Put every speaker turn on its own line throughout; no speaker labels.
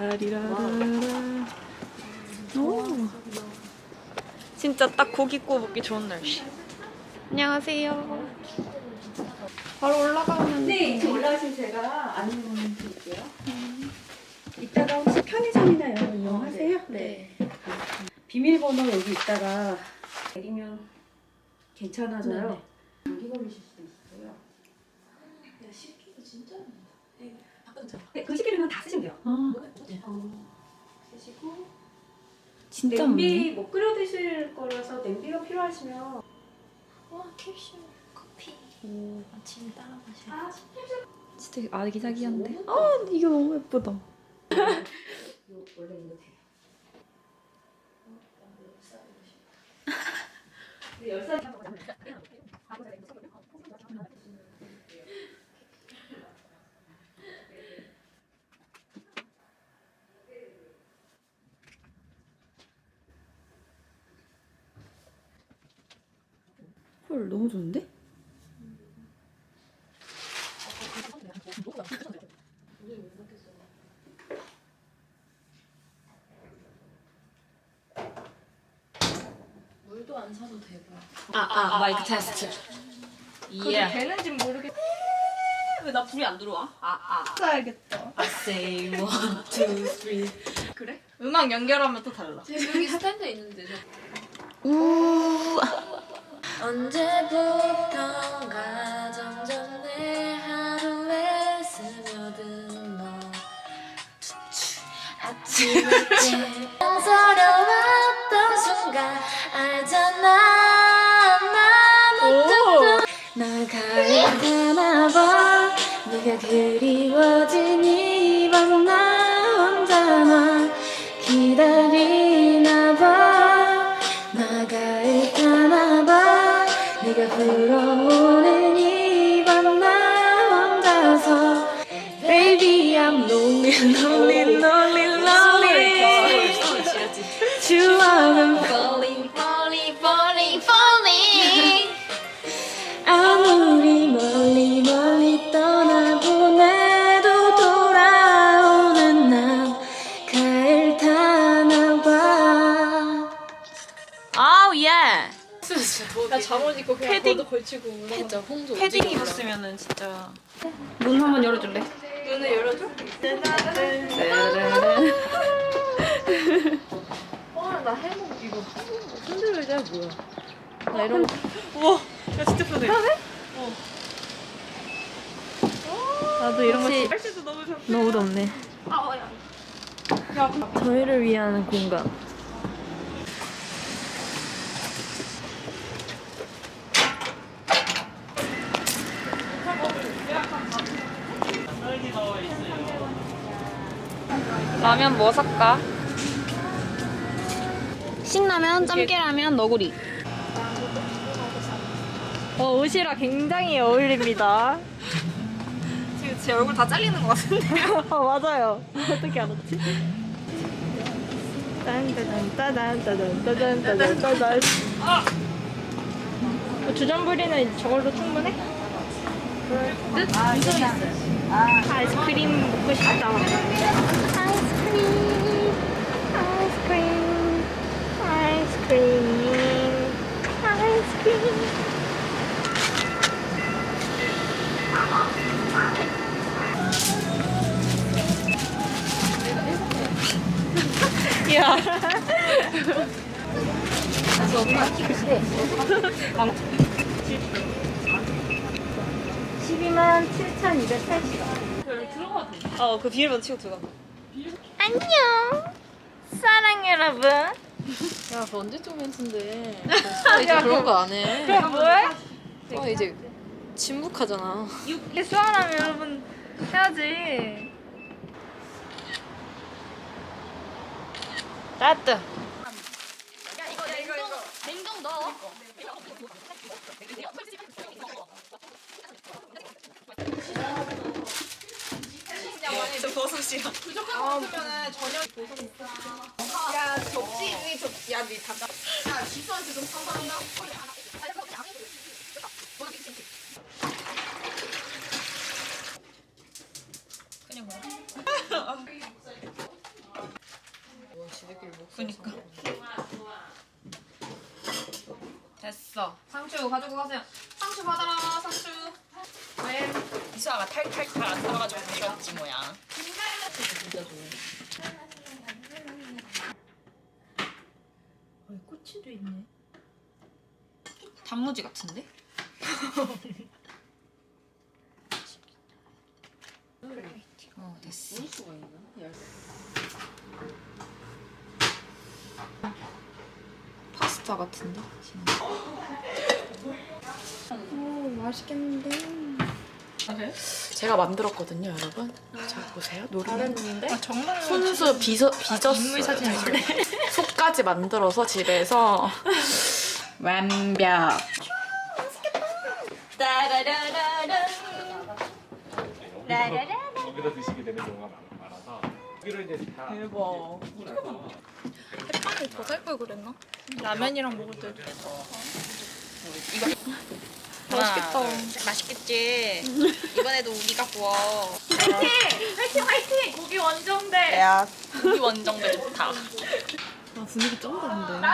라리라라라. 오. 진짜 딱 고기 구워 먹기 좋은 날씨. 안녕하세요. 바로 올라가면
네, 이제 올라가시면 제가 안내문 드릴게요. 이따가 혹시 편의점이나 이런 거 이용하세요?
네.
비밀번호 여기 있다가 내리면 괜찮아져요. 감기 걸리실 수도 있어요. 야, 실기가 진짜 네, 그 시기는 다 쓰시면 돼요.
아,
어, 쓰시고
진짜
냄비 못 끓여 드실 거라서 냄비가 필요하시면
와 캡슐 커피. 아침에 따라 마셔.
아,
진짜 아기자기한데. 아, 이게 너무 예쁘다.
요 원래 이거 돼요. 네, 열살
헐, 너무 좋은데?
물도 안 사도 되고.
아, 아, 마이크 테스트. 예.
되는지 모르겠.
왜 나 불이 안 들어와? 아, 아.
써야겠다.
I say one, two, three. 그래? 음악 연결하면 또 달라.
여기 스탠드 있는데 저.
우.
언제부턴가 점점 내 하루에 스며든 너 아침에 서러웠던 순간 I'm lonely lonely lonely lonely 그냥
패딩.
걸치고 진짜 홍조
패딩 입었으면은 진짜. 문 한번 열어줄래?
눈을 열어줘? 와나 해먹 이거 흔들자 뭐야 나 이런 거
우와, 야 진짜 편해. 편해? 어. 나도 이런 거 날씨도 너무 좋.
너무 덥네.
야,
저희를 위한 공간.
라면 뭐 살까?
신라면, 짬깨라면, 너구리.
어, 옷이랑 굉장히 어울립니다. 지금 제 얼굴 다 잘리는 것 같은데요? 어, 맞아요. 어떻게 알았지? 딴따단 따단 따단 따단 따단. 아! 주전 부리는 저걸로 충분해? 끝? 아이스크림 먹고 싶다. 아이스크림, 아이스크림, 아이스크림, 아이스크림. 야. 어, 그 비밀번호 치고 들어가. 안녕. 사랑 여러분.
야, 그 언제쯤. 수아 이제 그런 거 안 해.
그럼 뭐해?
수아 이제 침묵하잖아.
이게 수아랑 여러분 해야지. 따뜻.
냉동 넣어.
저 버섯이야. 무조건 없으면은 저녁 버섯 있어. 야 접시 위 접시 야 니 잠깐. 야 지수한테 좀 상관한다. 그냥 먹어. 그니까. 됐어. 상추 가지고 가세요. 상추 받아라, 상추. 왜?
이수아가 탈탈탈 안 들어가지고 무셨지 뭐야.
꼬치도 있네.
단무지 같은데? 어 됐어. 파스타 같은데? 제가 만들었거든요, 여러분. 자 보세요, 노래.
아, 정말
손수 빚어, 빚었어요. 속까지 만들어서 집에서 완벽.
여기다 드시게 되는 경우가 많- 많아서 여기를 이제 다
햇반을 더살걸 그랬나? 라면이랑 먹을 때. 맛있겠다.
맛있겠지. 이번에도 우리가 구워.
화이팅 화이팅! 고기 원정대.
야, 고기 원정대 좋다.
아, 분위기 짱 다른데.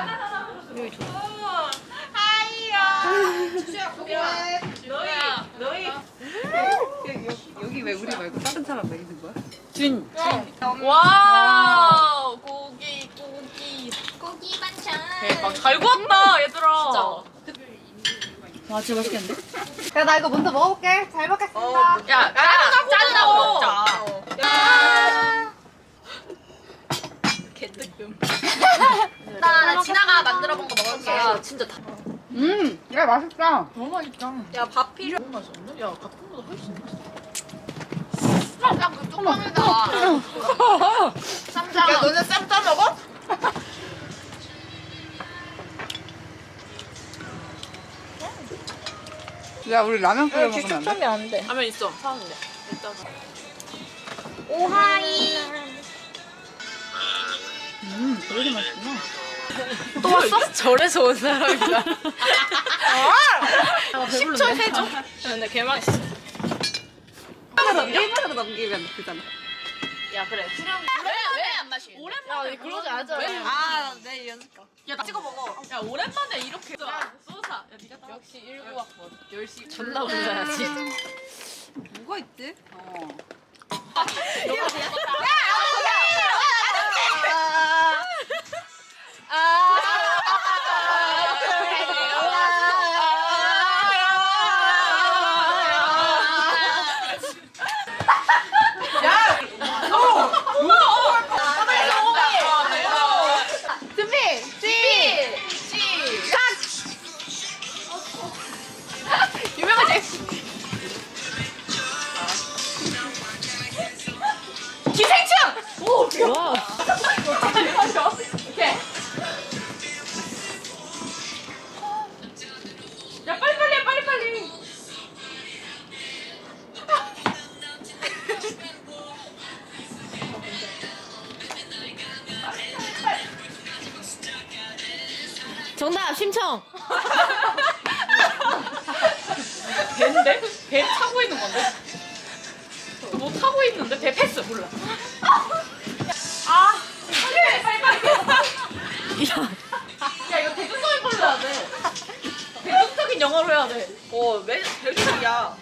하이야. 주야 고기 왜? 너희 너희.
여기 왜 우리 말고 다른 사람 왜 있는 거야?
와우, 고기, 고기. 고기 반찬. 대박, 잘 구웠다, 얘들아.
와, 진짜 맛있겠는데?
야 나 이거 먼저 먹어볼게. 잘 먹겠습니다.
야, 짜증나 야, 진짜 다.
음, 야, 맛있다.
너무 맛있다. 야, 밥 필요. 너무 맛있는데? 야, 같은보다 훨씬 맛있어. 야, 그 뚜껑에다. 쌈장. 야, 너네 쌈장 먹어?
야, 우리 라면 끓여 먹으면 안 돼?
안 돼.
라면 있어. 사왔는데.
오하이.
음, 그래도 맛있구나.
또 왔어? 절에서 온 사람이다.
아,
10초 해줘. 근데 개 맛있어.
1분으로 넘기면 되잖아.
야, 그래. 수령. 왜, 왜안 마시? 오랜만에. 야, 그러지 않아.
아, 내일 연습가.
야, 나 찍어 먹어. 야, 오랜만에 이렇게. 야, 쏘사. 야, 니가 역시 19학번. 10시. 존나 올라야지.
뭐가 있지? 어.
기세!
정답 심청.
배인데? 배 타고 있는 건데? 뭐 타고 있는데? 배 패스 몰라. 아, 빨리 빨리 빨리. 야, 야 이거 대중적인 걸로 해야 돼. 대중적인 영어로 해야 돼.
어, 매, 별명이야.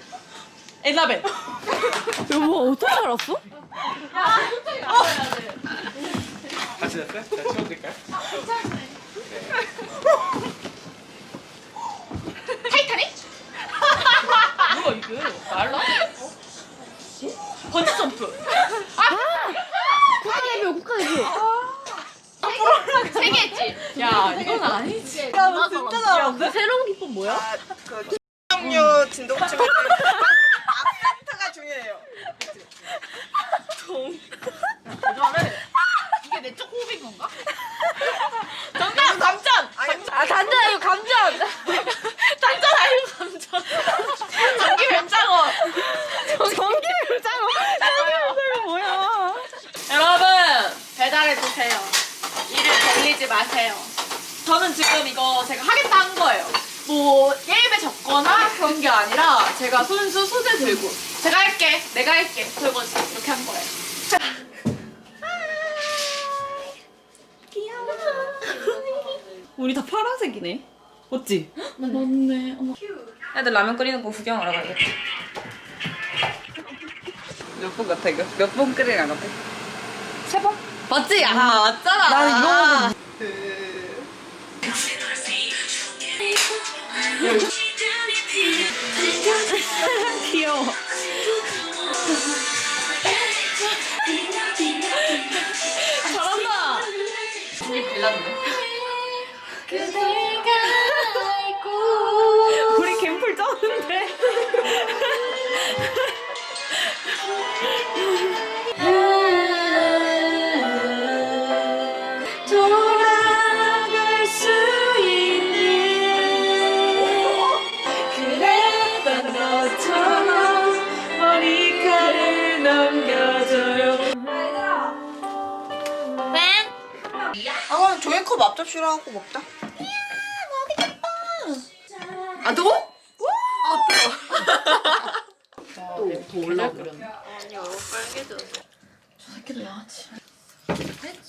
에나벨.
여보 어떻게 알았어?
야, 대중적인 영어로 해야 돼.
같이 됐어요? 제가 치워드릴까요?
타이타닉? 뭐야 이게? 말라? 번지 점프.
국가대표 국가대표.
세개 했지? 야, 이건 아니지.
야, 너 진짜
그 새로운 기법 뭐야?
아, 그 종류 진동치면 악센트가 중요해요.
잘해. 이게 내적 호흡인 건가? 정답! 감전!
아 단전 아니고 감전.
단전 아니고 감전. 전기 뱀장어.
전기 불장어.
뭐야? 여러분, 배달해 주세요. 일을 벌리지 마세요. 저는 지금 이거 제가 하겠다 한 거예요. 뭐 게임에 졌거나 그런 게 아니라 제가 손수 소재 들고 제가 할게, 내가 할게 그거지 이렇게 한 거예요.
우리 다 파란색이네. 맞지?
맞네. 어머.
애들 라면 끓이는 거 구경하러 가야겠다. 몇번 같아 이거? 몇번 끓이나 같아? 세 번? 맞지? 아 맞잖아. 나 이거
종이컵 앞접시로 하고 먹자. 아, 또?
더 올라 그렸네.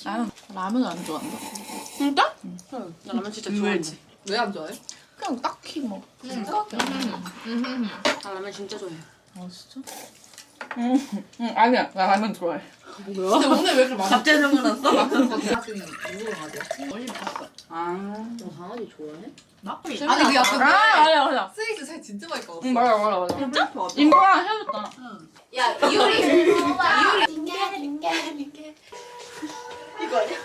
나는 라면을 안 좋아한다. 진짜? 응. 나 라면 진짜 좋아하지.
왜 안 좋아해?
그냥 딱히 뭐 생각이 안 나.
아 라면 진짜 좋아해.
아 진짜?
응, 응, 아니야. 나 라면 좋아해.
근데 오늘 왜 이렇게 많아?
갑자기 생각났어?
강아지 좋아해? 나쁘지. 아니 그 약간
아, 맞아, 맞아.
스위스 살 진짜
맛있거든. 맞아, 맞아, 맞아. 진짜? 인거랑 헤어졌잖아.
야 이효리.
이효리. 링게 링게 링게. 이거 아니야?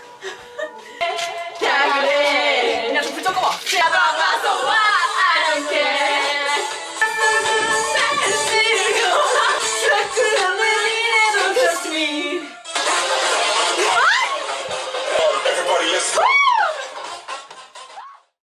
야 그래. 야너
붙잡고 와. 제가 와서
와. I don't care.